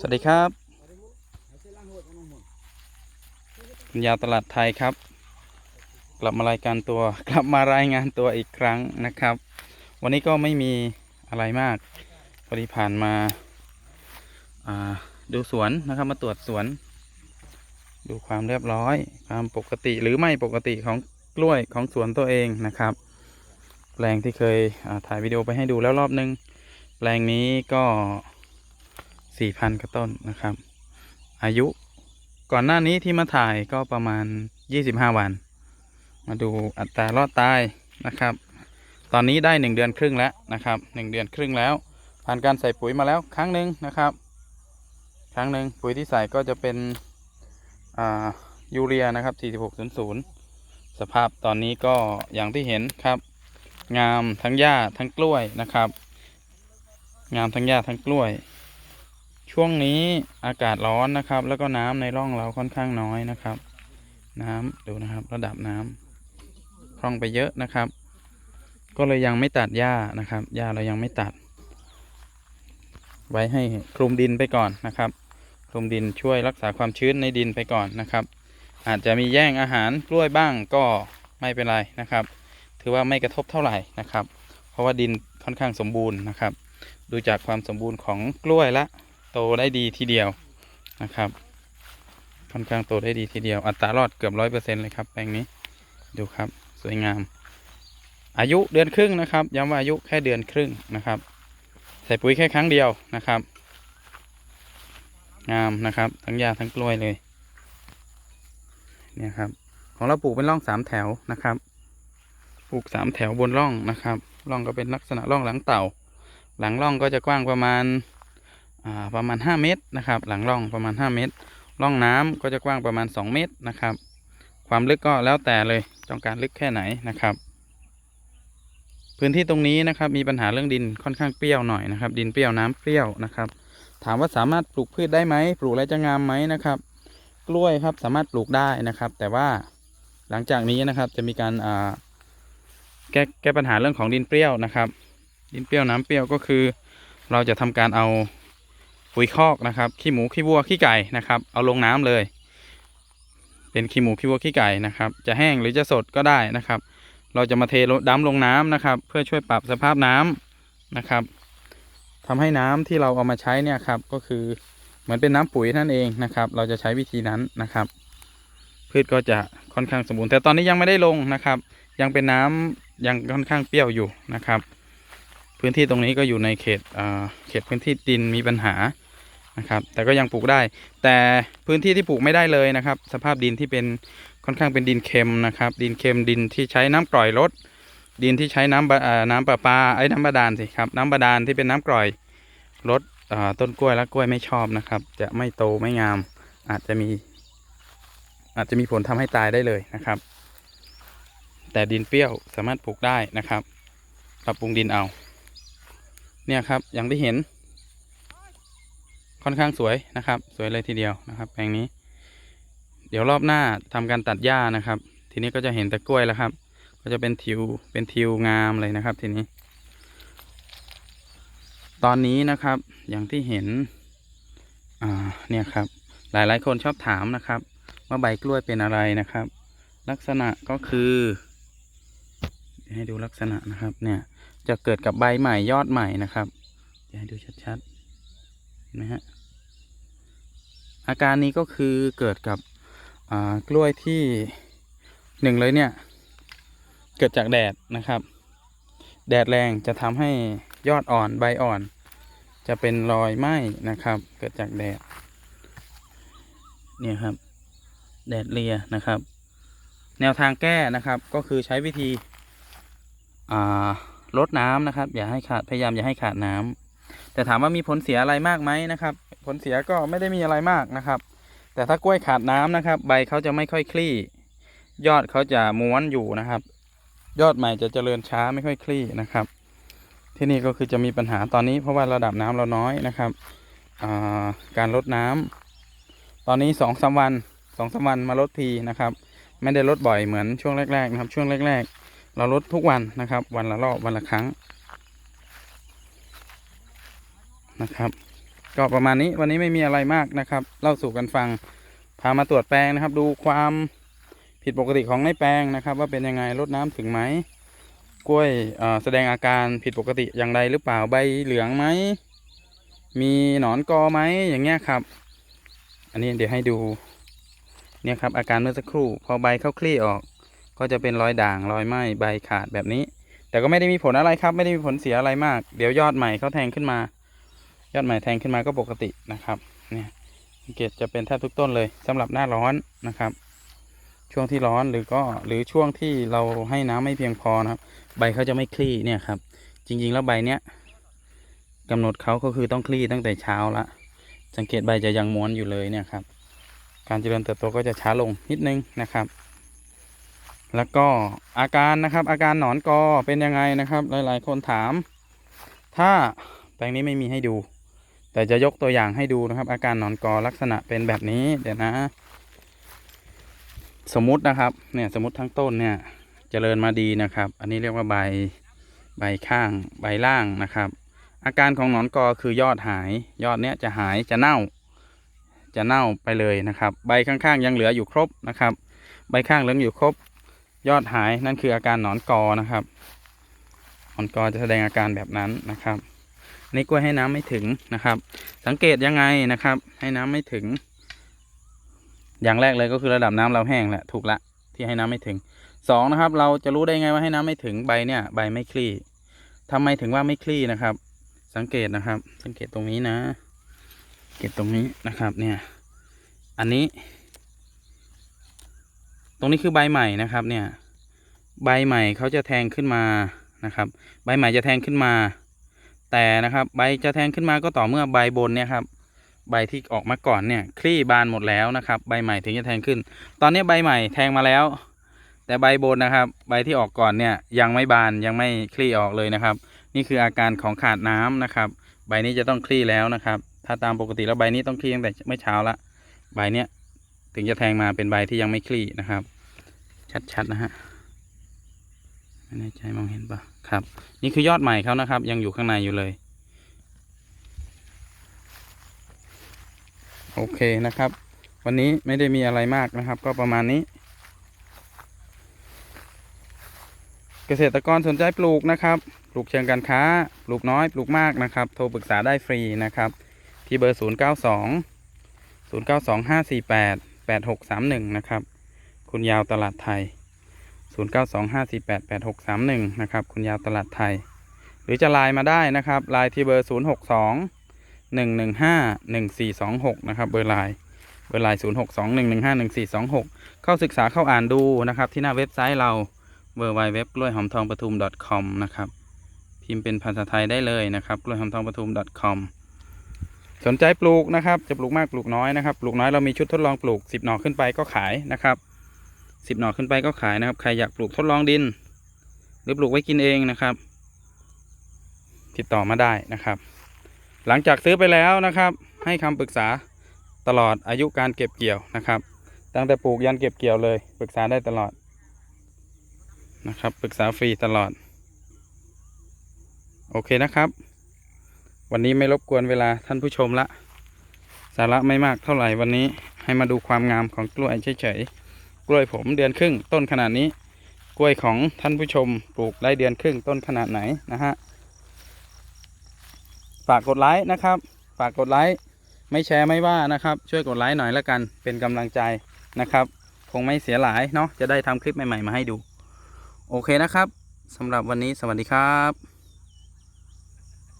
สวัสดีครับปัญญาตลาดไทยครับ กลับมารายการตัว กลับมารายงานตัวอีกครั้งนะครับ วันนี้ก็ไม่มีอะไรมากพอดีผ่านมาาดูสวนนะครับ มาตรวจสวน ดูความเรียบร้อย ความปกติหรือไม่ปกติของกล้วยของสวนตัวเองนะครับแปลงที่เคยถ่ายวิดีโอไปให้ดูแล้วรอบนึง แปลงนี้ก็สี่พันกว่าต้นนะครับ อายุก่อนหน้านี้ที่มาถ่ายก็ประมาณยี่สิบห้าวัน มาดูอัตรารอดตายนะครับ ตอนนี้ได้หนึ่งเดือนครึ่งแล้วนะครับหนึ่งเดือนครึ่งแล้ว ผ่านการใส่ปุ๋ยมาแล้วครั้งหนึ่งนะครับ ครั้งหนึ่งปุ๋ยที่ใส่ก็จะเป็นอ่ายูเรียนะครับ 4600 สภาพตอนนี้ก็อย่างที่เห็นครับ งามทั้งหญ้าทั้งกล้วยนะครับ งามทั้งหญ้าทั้งกล้วย ช่วงนี้อากาศร้อนนะครับ แล้วก็น้ำในร่องเราค่อนข้างน้อยนะครับ น้ำดูนะครับ ระดับน้ำพร่องไปเยอะนะครับ ก็เลยยังไม่ตัดหญ้านะครับหญ้าเรายังไม่ตัด ไว้ให้คลุมดินไปก่อนนะครับคลุมดินช่วยรักษาความชื้นในดินไปก่อนนะครับ อาจจะมีแย่งอาหารกล้วยบ้างก็ไม่เป็นไรนะครับ ถือว่าไม่กระทบเท่าไหร่นะครับ เพราะว่าดินค่อนข้างสมบูรณ์นะครับ ดูจากความสมบูรณ์ของกล้วยละ โตได้ดีทีเดียวนะครับค่อนข้างโตได้ดีทีเดียว อัตรารอดเกือบร้อยเปอร์เซ็นต์เลยครับแปลงนี้ดูครับสวยงาม อายุเดือนครึ่งนะครับย้ำว่าอายุแค่เดือนครึ่งนะครับ ใส่ปุ๋ยแค่ครั้งเดียวนะครับ งามนะครับ ทั้งหญ้าทั้งกล้วยเลยเนี่ยครับ ของเราปลูกเป็นร่องสามแถวนะครับ ปลูกสามแถวบนร่องนะครับร่องก็เป็นลักษณะร่องหลังเต่า หลังร่องก็จะกว้างประมาณาประมาณ 5 เมตรนะครับ หลังร่องประมาณ 5 เมตรร่องน้ำก็จะกว้างประมาณ 2 เมตรนะครับ ความลึกก็แล้วแต่เลยต้องการลึกแค่ไหนนะครับ พื้นที่ตรงนี้นะครับมีปัญหาเรื่องดินค่อนข้างเปรี้ยวหน่อยนะครับ ดินเปรี้ยวน้ำเปรี้ยวนะครับ ถามว่าสามารถปลูกพืชได้ไหมปลูกแล้วจะงามไหมนะครับ กล้วยครับสามารถปลูกได้นะครับ แต่ว่าหลังจากนี้นะครับจะมีการแก้แก้ปัญหาเรื่องของดินเปรี้ยวนะครับ ดินเปรี้ยวน้ำเปรี้ยวก็คือ เราจะทำการเอาปุ๋ยคอกนะครับ ขี้หมูขี้วัวขี้ไก่นะครับ เอาลงน้ำเลย เป็นขี้หมูขี้วัวขี้ไก่นะครับ จะแห้งหรือจะสดก็ได้นะครับ เราจะมาเทลงดำลงน้ำนะครับ เพื่อช่วยปรับสภาพน้ำนะครับทำให้น้ำที่เราเอามาใช้เนี่ยครับก็คือเหมือนเป็นน้ำปุ๋ยนั่นเองนะครับ เราจะใช้วิธีนั้นนะครับ พืชก็จะค่อนข้างสมบูรณ์แต่ตอนนี้ยังไม่ได้ลงนะครับ ยังเป็นน้ำยังค่อนข้างเปรี้ยวอยู่นะครับ พื้นที่ตรงนี้ก็อยู่ในเขตเขตพื้นที่ดินมีปัญหานะครับ แต่ก็ยังปลูกได้ แต่พื้นที่ที่ปลูกไม่ได้เลยนะครับ สภาพดินที่เป็นค่อนข้างเป็นดินเค็มนะครับ ดินเค็มดินที่ใช้น้ำกร่อยลด ดินที่ใช้น้ำน้ำประปาไอ้น้ำบาดาลสิครับน้ำบาดาลที่เป็นน้ำกร่อยลดต้นกล้วยและกล้วยไม่ชอบนะครับ จะไม่โตไม่งาม อาจจะมี อาจจะมีผลทำให้ตายได้เลยนะครับ แต่ดินเปรี้ยวสามารถปลูกได้นะครับ ปรับปรุงดินเอา เนี่ยครับอย่างที่เห็น ค่อนข้างสวยนะครับ สวยเลยทีเดียวนะครับ แปลงนี้ เดี๋ยวรอบหน้าทำการตัดหญ้านะครับ ทีนี้ก็จะเห็นแต่กล้วยแล้วครับ ก็จะเป็นทิวเป็นทิวงามเลยนะครับ ทีนี้ ตอนนี้นะครับอย่างที่เห็นอ่าเนี่ยครับ หลายๆคนชอบถามนะครับ ว่าใบกล้วยเป็นอะไรนะครับ ลักษณะก็คือ ให้ดูลักษณะนะครับเนี่ย จะเกิดกับใบใหม่ยอดใหม่นะครับจะให้ดูชัดๆเห็นไหมฮะอาการนี้ก็คือเกิดกับกล้วยที่หนึ่งเลยเนี่ย เกิดจากแดดนะครับ แดดแรงจะทำให้ยอดอ่อนใบอ่อน จะเป็นรอยไหม้นะครับ เกิดจากแดดเนี่ยครับ แดดเลียนะครับ แนวทางแก้นะครับก็คือใช้วิธีอ่า ลดน้ำนะครับ อย่าให้ขาดพยายามอย่าให้ขาดน้ำแต่ถามว่ามีผลเสียอะไรมากไหมนะครับ ผลเสียก็ไม่ได้มีอะไรมากนะครับ แต่ถ้ากล้วยขาดน้ำนะครับ ใบเขาจะไม่ค่อยคลี่ ยอดเขาจะม้วนอยู่นะครับ ยอดใหม่จะเจริญช้าไม่ค่อยคลี่นะครับ ที่นี่ก็คือจะมีปัญหาตอนนี้เพราะว่าระดับน้ำเราน้อยนะครับาการลดน้ำตอนนี้สองสามวันสองสามวันมาลดทีนะครับ ไม่ได้ลดบ่อยเหมือนช่วงแรกๆนะครับ ช่วงแรก ๆ เราลดทุกวันนะครับ วันละรอบวันละครั้งนะครับ ก็ประมาณนี้วันนี้ไม่มีอะไรมากนะครับ เล่าสู่กันฟังพามาตรวจแปลงนะครับ ดูความผิดปกติของในแปลงนะครับ ว่าเป็นยังไงรดน้ำถึงไหมกล้วยแสดงอาการผิดปกติอย่างไรหรือเปล่าใบเหลืองไหมมีหนอนกอไหมอย่างเงี้ยครับ อันนี้เดี๋ยวให้ดูเนี่ยครับอาการเมื่อสักครู่ พอใบเข้าคลี่ออก ก็จะเป็นรอยด่างรอยไหม้ใบขาดแบบนี้ แต่ก็ไม่ได้มีผลอะไรครับ ไม่ได้มีผลเสียอะไรมาก เดี๋ยวยอดใหม่เขาแทงขึ้นมา ยอดใหม่แทงขึ้นมาก็ปกตินะครับ เนี่ยสังเกตจะเป็นแทบทุกต้นเลยสำหรับหน้าร้อนนะครับ ช่วงที่ร้อนหรือก็หรือช่วงที่เราให้น้ำไม่เพียงพอนะครับ ใบเขาจะไม่คลี่เนี่ยครับ จริง ๆ แล้วใบเนี้ยกำหนดเขาก็คือต้องคลี่ตั้งแต่เช้าละสังเกตใบจะยังม้วนอยู่เลยเนี่ยครับ การเจริญเติบโตก็จะช้าลงนิดนึงนะครับ แล้วก็อาการนะครับอาการหนอนกอเป็นยังไงนะครับ หลายๆ คนถาม ถ้าแปลงนี้ไม่มีให้ดู แต่จะยกตัวอย่างให้ดูนะครับ อาการหนอนกอลักษณะเป็นแบบนี้เดี๋ยวนะ สมมุตินะครับเนี่ยสมมติทั้งต้นเนี่ยเจริญมาดีนะครับ อันนี้เรียกว่าใบใบข้างใบล่างนะครับ อาการของหนอนกอคือยอดหาย ยอดเนี้ยจะหายจะเน่า จะเน่าไปเลยนะครับ ใบข้างๆยังเหลืออยู่ครบนะครับ ใบข้างเหลืออยู่ครบ ยอดหายนั่นคืออาการหนอนกอนะครับหนอนกอจะแสดงอาการแบบนั้นนะครับนี่กล้วยให้น้ำไม่ถึงนะครับ สังเกตยังไงนะครับ ให้น้ำไม่ถึง อย่างแรกเลยก็คือระดับน้ำเราแห้งแหละถูกละที่ให้น้ำไม่ถึงสองนะครับ เราจะรู้ได้ไงว่าให้น้ำไม่ถึงใบเนี่ย ใบไม่คลี่ทำไมถึงว่าไม่คลี่นะครับ สังเกตนะครับ สังเกตตรงนี้นะเกตตรงนี้นะครับ เนี่ย อันนี้ รงนี้คือใบใหม่นะครับ เนี่ย ใบใหม่เขาจะแทงขึ้นมานะครับ ใบใหม่จะแทงขึ้นมา แต่นะครับ ใบจะแทงขึ้นมาก็ต่อเมื่อใบบนเนี่ยครับ ใบที่ออกมาก่อนเนี่ย คลี่บานหมดแล้วนะครับ ใบใหม่ถึงจะแทงขึ้น ตอนนี้ใบใหม่แทงมาแล้ว แต่ใบบนนะครับ ใบที่ออกก่อนเนี่ยยังไม่บานยังไม่คลี่ออกเลยนะครับ นี่คืออาการของขาดน้ำนะครับ ใบนี้จะต้องคลี่แล้วนะครับ ถ้าตามปกติแล้วใบนี้ต้องคลี่ตั้งแต่เมื่อเช้าละ ใบเนี้ยถึงจะแทงมาเป็นใบที่ยังไม่คลี่นะครับ ชัดๆนะฮะไม่แน่ใจมองเห็นปะครับ นี่คือยอดใหม่เขานะครับ ยังอยู่ข้างในอยู่เลย โอเคนะครับ วันนี้ไม่ได้มีอะไรมากนะครับ ก็ประมาณนี้ เกษตรกรสนใจปลูกนะครับ ปลูกเชิงการค้า ปลูกน้อยปลูกมากนะครับ โทรปรึกษาได้ฟรีนะครับ ที่เบอร์ 0 9 2 0 9 2 5 4 8 8 6 3 1 นะครับ คุณยาวตลาดไทย 0 9 2 5 4 8 8 6 3 1 นะครับ คุณยาวตลาดไทย หรือจะไลน์มาได้นะครับไลน์ที่เบอร์ 0 6 2 1 1 5 1 4 2 6 นะครับ เบอร์ไลน์เบอร์ไลน์0 6 2 1 1 5 1 4 2 6 เข้าศึกษาเข้าอ่านดูนะครับ ที่หน้าเว็บไซต์เรา w w w กล้วยหอมทองปทุม .com นะครับ พิมพ์เป็นภาษาไทยได้เลยนะครับกล้วยหอมทองปทุม .com สนใจปลูกนะครับ จะปลูกมากปลูกน้อยนะครับ ปลูกน้อยเรามีชุดทดลองปลูก 10 หน่อขึ้นไปก็ขายนะครับ 10หน่อขึ้นไปก็ขายนะครับ ใครอยากปลูกทดลองดิน หรือปลูกไว้กินเองนะครับ ติดต่อมาได้นะครับ หลังจากซื้อไปแล้วนะครับ ให้คำปรึกษาตลอดอายุการเก็บเกี่ยวนะครับ ตั้งแต่ปลูกยันเก็บเกี่ยวเลย ปรึกษาได้ตลอดนะครับ ปรึกษาฟรีตลอด โอเคนะครับ วันนี้ไม่รบกวนเวลาท่านผู้ชมละ สาระไม่มากเท่าไหร่วันนี้ให้มาดูความงามของกล้วยเฉยๆ กล้วยผมเดือนครึ่งต้นขนาดนี้ กล้วยของท่านผู้ชมปลูกได้เดือนครึ่งต้นขนาดไหนนะฮะ ฝากกดไลค์นะครับ ฝากกดไลค์ไม่แชร์ไม่ว่านะครับ ช่วยกดไลค์หน่อยละกันเป็นกำลังใจนะครับ คงไม่เสียหลายเนาะจะได้ทำคลิปใหม่ๆมาให้ดู โอเคนะครับสำหรับวันนี้สวัสดีครับ